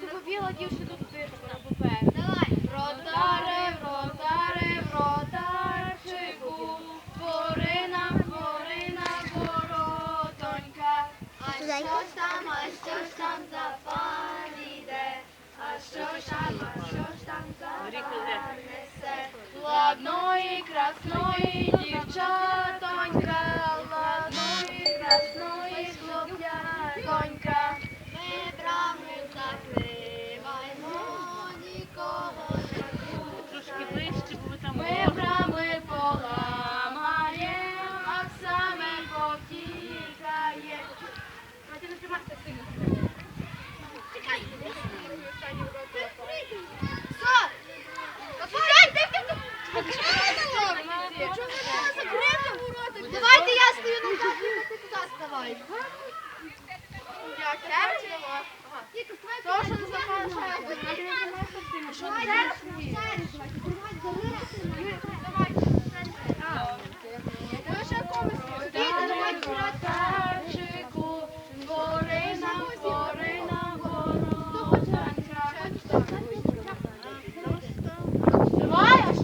ти побігла дівчина тут на папері. Давай. Вротаре, вротаре, вротарчику, твори нам, воротонька. А що ж там, а що ж там за пан іде? А що ж там, а що ж там за пан несе? Ладної, красної дівчатонька, ладної, красної хлоп'ятонька. То, що не сильно. Що ти